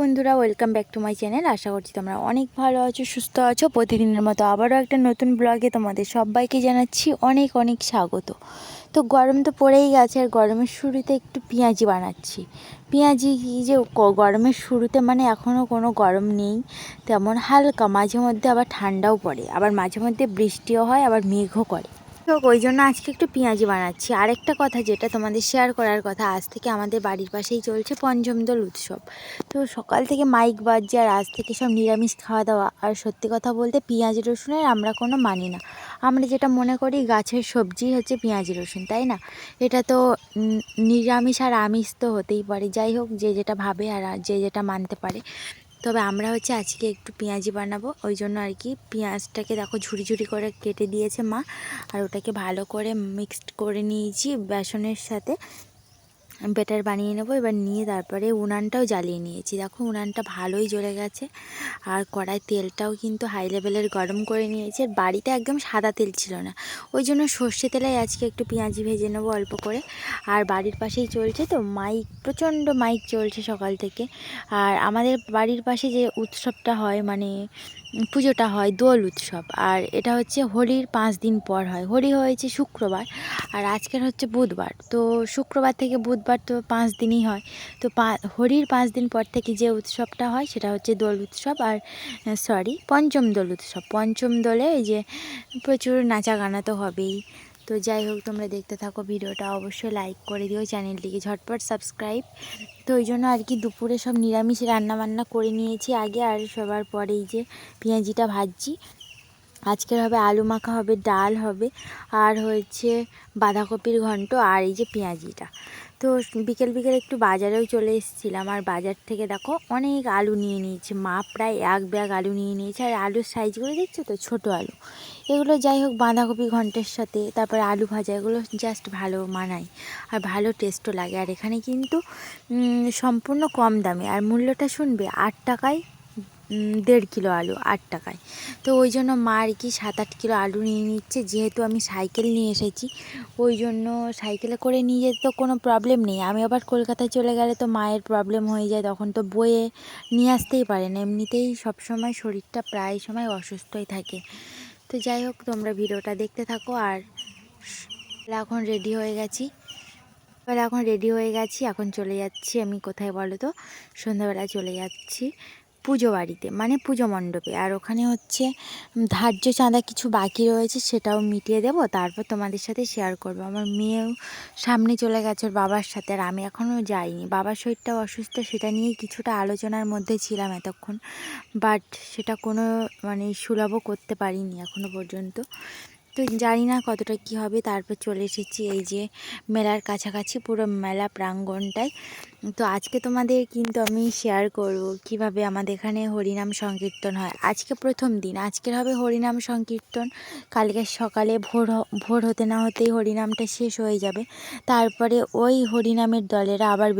বন্ধুরা welcome back to my channel আশা করছি তোমরা অনেক ভালো আছো, সুস্থ আছো। প্রতিদিনের মতো আবারও একটা নতুন ব্লগে তোমাদের সবাইকে জানাচ্ছি অনেক অনেক স্বাগত। তো গরম তো পড়েই গেছে, আর গরমের শুরুতে একটু পেঁয়াজি বানাচ্ছি। পেঁয়াজি যে গরমের শুরুতে মানে এখনও কোনো গরম নেই, তেমন হালকা, মাঝে মধ্যে আবার ঠান্ডাও পড়ে। আবার মাঝে মধ্যে বৃষ্টিও হয়, আবার মেঘও করে। তো ওই জন্য আজকে একটু পেঁয়াজি বানাচ্ছি। আরেকটা কথা যেটা তোমাদের শেয়ার করার কথা, আজ থেকে আমাদের বাড়ির পাশেই চলছে পঞ্চমদোল উৎসব। তো সকাল থেকে মাইক বাজছে আর আজ থেকে সব নিরামিষ খাওয়া দাওয়া। আর সত্যি কথা বলতে পেঁয়াজ রসুনের আমরা কোনো মানি না। আমরা যেটা মনে করি গাছের সবজি হচ্ছে পেঁয়াজ রসুন, তাই না? এটা তো নিরামিষ আর আমিষ তো হতেই পারে। যাই হোক, যে যেটা ভাবে আর যে যেটা মানতে পারে। তবে আমরা হচ্ছে আজকে একটু পেঁয়াজি বানাবো। ওই জন্য আর কি পেঁয়াজটাকে দেখো ঝুড়ি ঝুড়ি করে কেটে দিয়েছে মা। আর ওটাকে ভালো করে মিক্সড করে নিয়েছি বেসনের সাথে। বেটার বানিয়ে নেব। এবার নিয়ে তারপরে উনানটাও জ্বালিয়ে নিয়েছি। দেখো উনানটা ভালোই জ্বলে গেছে। আর কড়াই তেলটাও কিন্তু হাই লেভেলের গরম করে নিয়েছি। আর বাড়িতে একদম সাদা তেল ছিল না। ওই জন্য সর্ষে তেলে আজকে একটু পেঁয়াজি ভেজে নেব অল্প করে। আর বাড়ির পাশেই চলছে তো মাইক, প্রচণ্ড মাইক চলছে সকাল থেকে। আর আমাদের বাড়ির পাশে যে উৎসবটা হয় মানে পুজোটা হয় দোল উৎসব। আর এটা হচ্ছে হোলির পাঁচ দিন পর হয়। হোলি হয়েছে শুক্রবার। আর আজকের হচ্ছে বুধবার। তো শুক্রবার থেকে বুধবার তো পাঁচ দিনই হয়। তো পা, হোলির পাঁচ দিন পর থেকে যে উৎসবটা হয় সেটা হচ্ছে দোল উৎসব আর সরি পঞ্চম দোল উৎসব। পঞ্চম দোলে এই যে প্রচুর নাচা গানা তো হবেই। তো যাই হোক, তোমরা দেখতে থাকো ভিডিওটা। অবশ্যই লাইক করে দিও চ্যানেলটিকে। ঝটপট সাবস্ক্রাইব তো ওই জন্য আর কি দুপুরে সব নিরামিষ রান্নাবান্না করে নিয়েছি আগে আর সবার পরে এই যে পেঁয়াজিটা ভাজছি। আজকের হবে আলু মাখা হবে, ডাল হবে, আর হচ্ছে বাঁধাকপির ঘন্ট আর এই যে পেঁয়াজিটা। তো বিকেল বিকেল একটু বাজারেও চলে এসেছিলাম। আর বাজার থেকে দেখো অনেক আলু নিয়ে নিয়েছে। মা প্রায় এক ব্যাগ আলু নিয়ে নিয়েছে। আর আলুর সাইজগুলো দেখছ তো? ছোটো আলু। এগুলো যাই হোক বাঁধাকপি ঘন্টের সাথে, তারপরে আলু ভাজা, এগুলো জাস্ট ভালো মানায়। আর ভালো টেস্টও লাগে। আর এখানে কিন্তু সম্পূর্ণ কম দামে। আর মূল্যটা শুনবে আট টাকায় দেড় কিলো আলু, আট টাকায়। তো ওই জন্য মা আর কি সাত আট কিলো আলু নিয়ে নিচ্ছে। যেহেতু আমি সাইকেল নিয়ে এসেছি, ওই জন্য সাইকেলে করে নিয়ে যেতে তো কোনো প্রবলেম নেই। আমি আবার কলকাতায় চলে গেলে তো মায়ের প্রবলেম হয়ে যায়, তখন তো বয়ে নিয়ে আসতেই পারে না। এমনিতেই সবসময় শরীরটা প্রায় সময় অসুস্থই থাকে। তো যাই হোক, তোমরা ভিডিওটা দেখতে থাকো আর এখন রেডি হয়ে গেছি। এবার এখন রেডি হয়ে গেছি, এখন চলে যাচ্ছি আমি কোথায় বলো তো? সন্ধ্যাবেলা চলে যাচ্ছি। পুজো বাড়িতে মানে পুজো মণ্ডপে। আর ওখানে হচ্ছে ধার্য চাঁদা কিছু বাকি রয়েছে, সেটাও মিটিয়ে দেবো। তারপর তোমাদের সাথে শেয়ার করব। আমার মেয়েও সামনে চলে গেছে ওর বাবার সাথে, আর আমি এখনও যাইনি। বাবার শরীরটাও অসুস্থ, সেটা নিয়েই কিছুটা আলোচনার মধ্যে ছিলাম এতক্ষণ। বাট সেটা কোনো মানে সুলভও করতে পারিনি এখনও পর্যন্ত। তো জানি না কতটা কি হবে, তারপর চলে এসেছি এই যে মেলার কাছাকাছি, পুরো মেলা প্রাঙ্গণটায় তো আজকে তোমাদের কিন্তু আমি শেয়ার করব কীভাবে আমাদের এখানে হরিনাম সংকীর্তন হয়। আজকে প্রথম দিন, আজকের হবে হরিনাম সংকীর্তন। কালকে সকালে ভোর ভোর হতে না হতেই হরিনামটা শেষ হয়ে যাবে। তারপরে ওই হরিনামের দলেরা আবার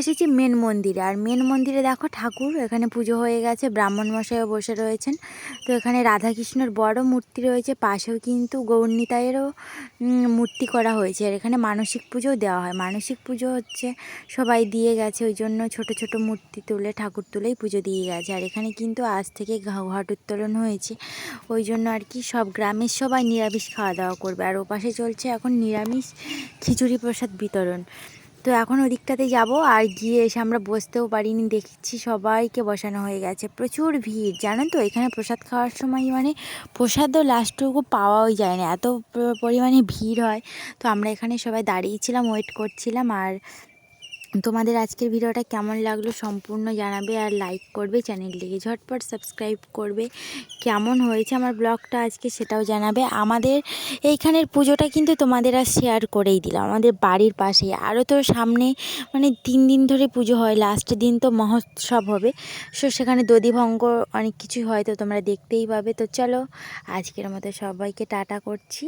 এসেছি মেন মন্দিরে। আর মেন মন্দিরে দেখো ঠাকুর, এখানে পুজো হয়ে গেছে, ব্রাহ্মণ মশাইও বসে রয়েছেন। তো এখানে রাধাকৃষ্ণের বড় মূর্তি রয়েছে, পাশেও কিন্তু গৌরনীতায়েরও মূর্তি করা হয়েছে। আর এখানে মানসিক পুজোও দেওয়া হয়। মানসিক পুজো হচ্ছে সবাই দিয়ে গেছে, ওই জন্য ছোট ছোট মূর্তি তুলে, ঠাকুর তুলেই পুজো দিয়ে গেছে। আর এখানে কিন্তু আজ থেকে ঘট উত্তোলন হয়েছে। ওই জন্য আর কি সব গ্রামের সবাই নিরামিষ খাওয়া দাওয়া করবে। আর ওপাশে চলছে এখন নিরামিষ খিচুড়ি প্রসাদ বিতরণ। তো এখন ওদিকটাতে যাব আর গিয়ে এসে আমরা বসতেও পারিনি, দেখছি সবাইকে বসানো হয়ে গেছে। প্রচুর ভিড়, জানো তো? এখানে প্রসাদ খাওয়ার সময় মানে প্রসাদও লাস্টটুকু পাওয়াও যায় না, এত পরিমাণে ভিড় হয়। তো আমরা এখানে সবাই দাঁড়িয়েছিলাম ওয়েট করছিলাম আর তোমাদের আজকের ভিডিওটা কেমন লাগল সম্পূর্ণ জানাবে আর লাইক করবে, চ্যানেলটিকে ঝটপট সাবস্ক্রাইব করবে। কেমন হয়েছে আমার ব্লগটা আজকে সেটাও জানাবে। আমাদের এইখানের পুজোটা কিন্তু তোমাদের আর শেয়ার করেই দিলাম। আমাদের বাড়ির পাশেই আরও তো সামনে মানে তিন দিন ধরে পুজো হয় লাস্টের দিন তো মহোৎসব হবে। সো সেখানে দধিভঙ্গ অনেক কিছুই হয় তো তোমরা দেখতেই পাবে। তো চলো আজকের মতো সবাইকে টাটা করছি।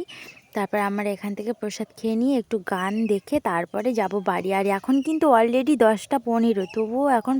তারপর আমরা এখান থেকে প্রসাদ খেয়ে নিয়ে একটু গান দেখে তারপরে যাব বাড়ি। আর এখন কিন্তু অলরেডি দশটা পনেরো, তবুও এখন